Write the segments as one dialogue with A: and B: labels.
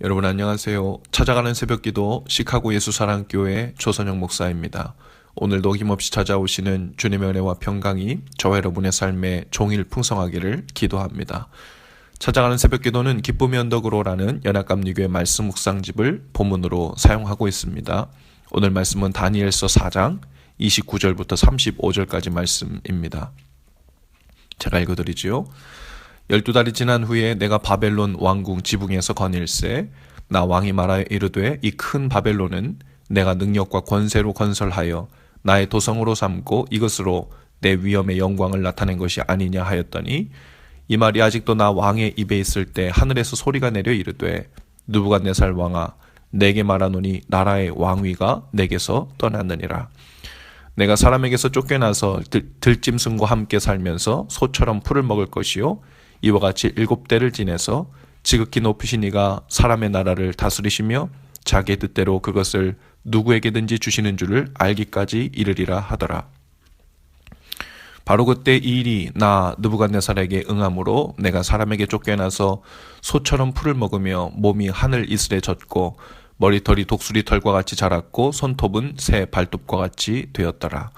A: 여러분 안녕하세요. 찾아가는 새벽기도 시카고 예수사랑교회 조선영 목사입니다. 오늘도 힘없이 찾아오시는 주님의 은혜와 평강이 저와 여러분의 삶에 종일 풍성하기를 기도합니다. 찾아가는 새벽기도는 기쁨의 언덕으로라는 연합감리교회 말씀 묵상집을 본문으로 사용하고 있습니다. 오늘 말씀은 다니엘서 4장 29절부터 35절까지 말씀입니다. 제가 읽어드리지요. 열두 달이 지난 후에 내가 바벨론 왕궁 지붕에서 거닐세 나 왕이 말하여 이르되 이 큰 바벨론은 내가 능력과 권세로 건설하여 나의 도성으로 삼고 이것으로 내 위엄의 영광을 나타낸 것이 아니냐 하였더니 이 말이 아직도 나 왕의 입에 있을 때 하늘에서 소리가 내려 이르되 누부갓네살 왕아 내게 말하노니 나라의 왕위가 내게서 떠났느니라. 내가 사람에게서 쫓겨나서 들, 들짐승과 함께 살면서 소처럼 풀을 먹을 것이요 이와 같이 일곱 대를 지내서 지극히 높으신 이가 사람의 나라를 다스리시며 자기의 뜻대로 그것을 누구에게든지 주시는 줄을 알기까지 이르리라 하더라. 바로 그때 이 일이 나 느부갓네살에게 응함으로 내가 사람에게 쫓겨나서 소처럼 풀을 먹으며 몸이 하늘 이슬에 젖고 머리털이 독수리 털과 같이 자랐고 손톱은 새 발톱과 같이 되었더라.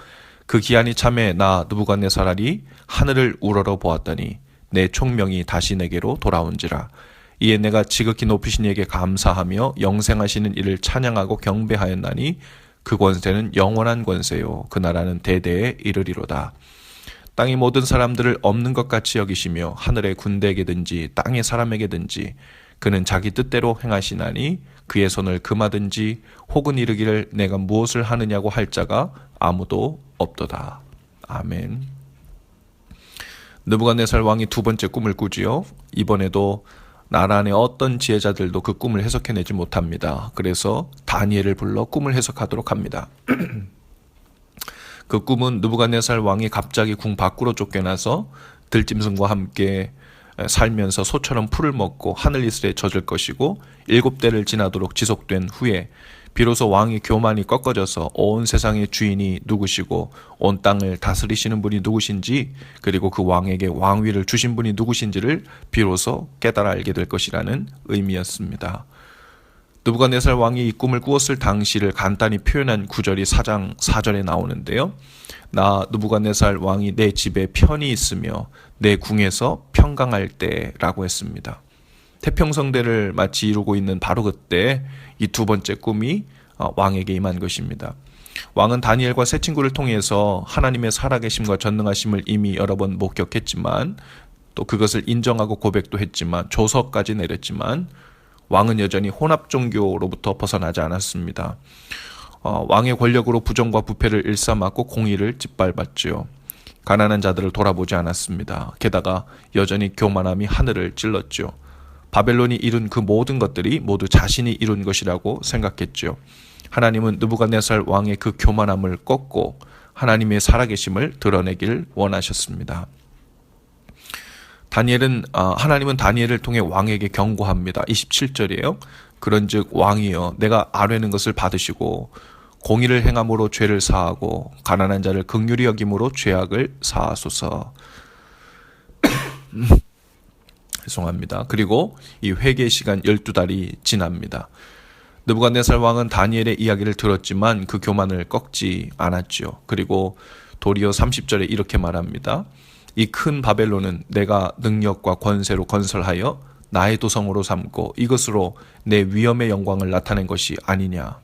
A: 그 기한이 참에 나 느부갓네살이 하늘을 우러러 보았더니 내 총명이 다시 내게로 돌아온지라. 이에 내가 지극히 높으신 이에게 감사하며 영생하시는 이를 찬양하고 경배하였나니 그 권세는 영원한 권세요. 그 나라는 대대에 이르리로다. 땅의 모든 사람들을 없는 것 같이 여기시며 하늘의 군대에게든지 땅의 사람에게든지 그는 자기 뜻대로 행하시나니 그의 손을 금하든지 혹은 이르기를 내가 무엇을 하느냐고 할 자가 아무도 없도다. 아멘. 느부갓네살 왕이 두 번째 꿈을 꾸지요. 이번에도 안에 어떤 지혜자들도 그 꿈을 해석해내지 못합니다. 그래서 다니엘을 불러 꿈을 해석하도록 합니다. 그 꿈은 느부갓네살 왕이 갑자기 궁 밖으로 쫓겨나서 들짐승과 함께 살면서 소처럼 풀을 먹고 하늘 이슬에 젖을 것이고 일곱 대를 지나도록 지속된 후에 비로소 왕의 교만이 꺾어져서 온 세상의 주인이 누구시고 온 땅을 다스리시는 분이 누구신지 그리고 그 왕에게 왕위를 주신 분이 누구신지를 비로소 깨달아 알게 될 것이라는 의미였습니다. 느부갓네살 왕이 이 꿈을 꾸었을 당시를 간단히 표현한 구절이 사장 4절에 나오는데요. 나 느부갓네살 왕이 내 집에 편히 있으며 내 궁에서 평강할 때라고 했습니다. 태평성대를 마치 이루고 있는 바로 그때 이 두 번째 꿈이 어, 왕에게 임한 것입니다. 왕은 다니엘과 새 친구를 통해서 하나님의 살아계심과 전능하심을 이미 여러 번 목격했지만 또 그것을 인정하고 고백도 했지만 조서까지 내렸지만 왕은 여전히 혼합 종교로부터 벗어나지 않았습니다. 어, 왕의 권력으로 부정과 부패를 일삼았고 공의를 짓밟았지요. 가난한 자들을 돌아보지 않았습니다. 게다가 여전히 교만함이 하늘을 찔렀죠. 바벨론이 이룬 그 모든 것들이 모두 자신이 이룬 것이라고 생각했죠. 하나님은 느부갓네살 왕의 그 교만함을 꺾고 하나님의 살아계심을 드러내길 원하셨습니다. 다니엘은 아, 하나님은 다니엘을 통해 왕에게 경고합니다. 27절이에요. 그런즉 왕이여 내가 아뢰는 것을 받으시고 공의를 행함으로 죄를 사하고 가난한 자를 극률히 여김으로 죄악을 사하소서. 죄송합니다. 그리고 이 회개 시간 12달이 지납니다. 느부갓네살 왕은 다니엘의 이야기를 들었지만 그 교만을 꺾지 않았지요. 그리고 도리어 30절에 이렇게 말합니다. 이 큰 바벨론은 내가 능력과 권세로 건설하여 나의 도성으로 삼고 이것으로 내 위엄의 영광을 나타낸 것이 아니냐.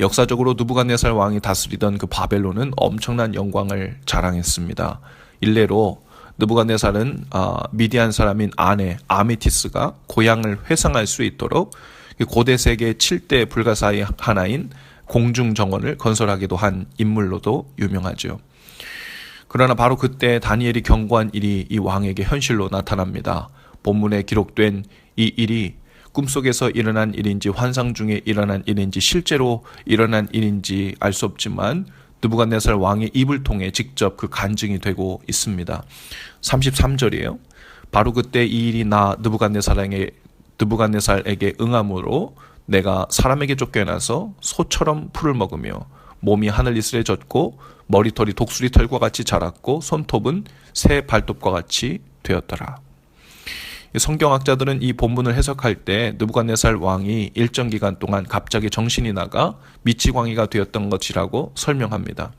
A: 역사적으로 누부갓네살 왕이 다스리던 그 바벨론은 엄청난 영광을 자랑했습니다. 일례로 느부갓네살은 어, 미디안 사람인 아내 아메티스가 고향을 회상할 수 있도록 고대 세계 7대 불가사의 하나인 공중 정원을 건설하기도 한 인물로도 유명하죠. 그러나 바로 그때 다니엘이 경고한 일이 이 왕에게 현실로 나타납니다. 본문에 기록된 이 일이 꿈속에서 일어난 일인지 환상 중에 일어난 일인지 실제로 일어난 일인지 알 수 없지만 느부갓네살 왕의 입을 통해 직접 그 간증이 되고 있습니다. 33절이에요. 바로 그때 이 일이 나 느부갓네살에게 느부갓네살에게 응함으로 내가 사람에게 쫓겨나서 소처럼 풀을 먹으며 몸이 하늘 이슬에 젖고 머리털이 독수리 털과 같이 자랐고 손톱은 새 발톱과 같이 되었더라. 성경학자들은 이 본문을 해석할 때 느부갓네살 왕이 일정 기간 동안 갑자기 정신이 나가 미치광이가 되었던 것이라고 설명합니다.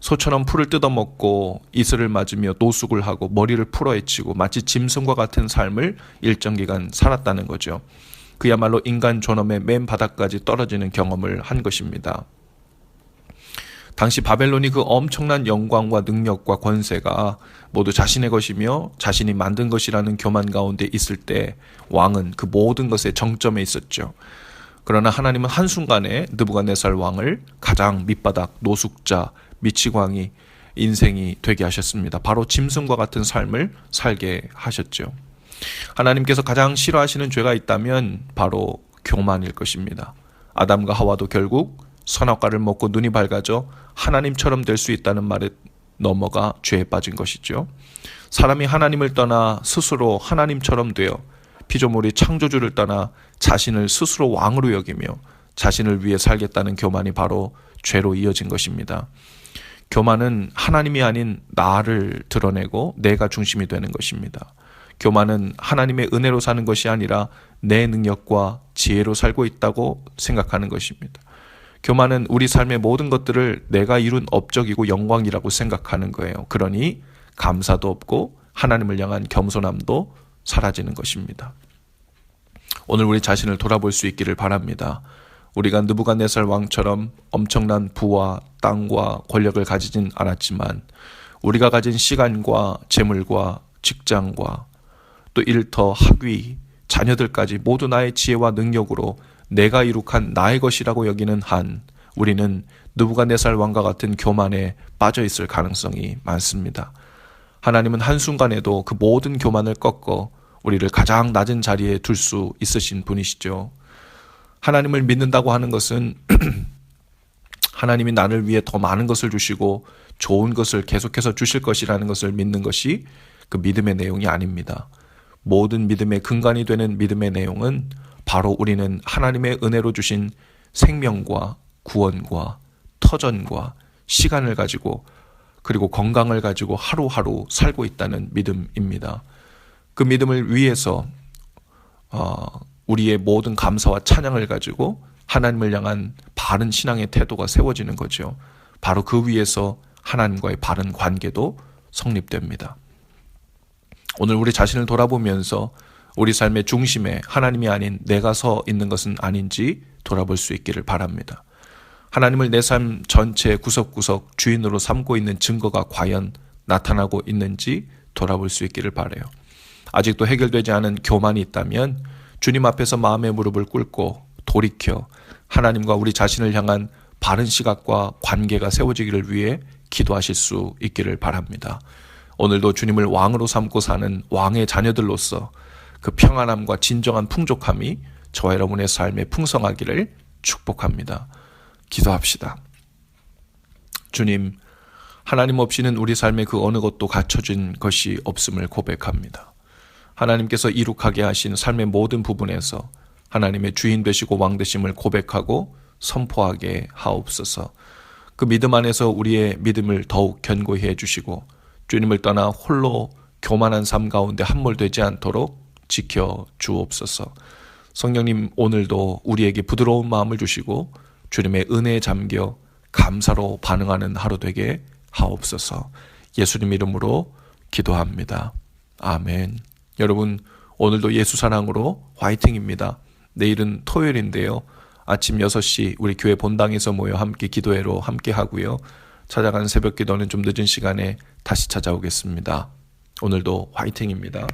A: 소처럼 풀을 뜯어먹고 이슬을 맞으며 노숙을 하고 머리를 풀어헤치고 마치 짐승과 같은 삶을 일정 기간 살았다는 거죠. 그야말로 인간 존엄의 맨 바닥까지 떨어지는 경험을 한 것입니다. 당시 바벨론이 그 엄청난 영광과 능력과 권세가 모두 자신의 것이며 자신이 만든 것이라는 교만 가운데 있을 때 왕은 그 모든 것의 정점에 있었죠. 그러나 하나님은 한순간에 느부갓네살 왕을 가장 밑바닥 노숙자 미치광이 인생이 되게 하셨습니다. 바로 짐승과 같은 삶을 살게 하셨죠. 하나님께서 가장 싫어하시는 죄가 있다면 바로 교만일 것입니다. 아담과 하와도 결국 선악과를 먹고 눈이 밝아져 하나님처럼 될 수 있다는 말에 넘어가 죄에 빠진 것이죠. 사람이 하나님을 떠나 스스로 하나님처럼 되어 피조물이 창조주를 떠나 자신을 스스로 왕으로 여기며 자신을 위해 살겠다는 교만이 바로 죄로 이어진 것입니다. 교만은 하나님이 아닌 나를 드러내고 내가 중심이 되는 것입니다. 교만은 하나님의 은혜로 사는 것이 아니라 내 능력과 지혜로 살고 있다고 생각하는 것입니다. 교만은 우리 삶의 모든 것들을 내가 이룬 업적이고 영광이라고 생각하는 거예요. 그러니 감사도 없고 하나님을 향한 겸손함도 사라지는 것입니다. 오늘 우리 자신을 돌아볼 수 있기를 바랍니다. 우리가 느부갓네살 왕처럼 엄청난 부와 땅과 권력을 가지진 않았지만 우리가 가진 시간과 재물과 직장과 또 일터 학위 자녀들까지 모두 나의 지혜와 능력으로 내가 이룩한 나의 것이라고 여기는 한 우리는 느부갓네살 왕과 같은 교만에 빠져 있을 가능성이 많습니다. 하나님은 한순간에도 그 모든 교만을 꺾어 우리를 가장 낮은 자리에 둘 수 있으신 분이시죠. 하나님을 믿는다고 하는 것은 하나님이 나를 위해 더 많은 것을 주시고 좋은 것을 계속해서 주실 것이라는 것을 믿는 것이 그 믿음의 내용이 아닙니다. 모든 믿음의 근간이 되는 믿음의 내용은 바로 우리는 하나님의 은혜로 주신 생명과 구원과 터전과 시간을 가지고 그리고 건강을 가지고 하루하루 살고 있다는 믿음입니다. 그 믿음을 위해서 어, 우리의 모든 감사와 찬양을 가지고 하나님을 향한 바른 신앙의 태도가 세워지는 거죠. 바로 그 위에서 하나님과의 바른 관계도 성립됩니다. 오늘 우리 자신을 돌아보면서 우리 삶의 중심에 하나님이 아닌 내가 서 있는 것은 아닌지 돌아볼 수 있기를 바랍니다. 하나님을 내 삶 전체 구석구석 주인으로 삼고 있는 증거가 과연 나타나고 있는지 돌아볼 수 있기를 바래요. 아직도 해결되지 않은 교만이 있다면 주님 앞에서 마음의 무릎을 꿇고 돌이켜 하나님과 우리 자신을 향한 바른 시각과 관계가 세워지기를 위해 기도하실 수 있기를 바랍니다. 오늘도 주님을 왕으로 삼고 사는 왕의 자녀들로서 그 평안함과 진정한 풍족함이 저와 여러분의 삶에 풍성하기를 축복합니다. 기도합시다. 주님, 하나님 없이는 우리 삶의 그 어느 것도 갖춰진 것이 없음을 고백합니다. 하나님께서 이룩하게 하신 삶의 모든 부분에서 하나님의 주인 되시고 왕 되심을 고백하고 선포하게 하옵소서. 그 믿음 안에서 우리의 믿음을 더욱 견고히 해 주시고 주님을 떠나 홀로 교만한 삶 가운데 함몰되지 않도록 지켜 주옵소서. 성령님 오늘도 우리에게 부드러운 마음을 주시고 주님의 은혜에 잠겨 감사로 반응하는 하루 되게 하옵소서. 예수님 이름으로 기도합니다. 아멘. 여러분 오늘도 예수 사랑으로 화이팅입니다. 내일은 토요일인데요. 아침 6시 우리 교회 본당에서 모여 함께 기도회로 함께 하고요. 찾아가는 새벽 기도는 좀 늦은 시간에 다시 찾아오겠습니다. 오늘도 화이팅입니다.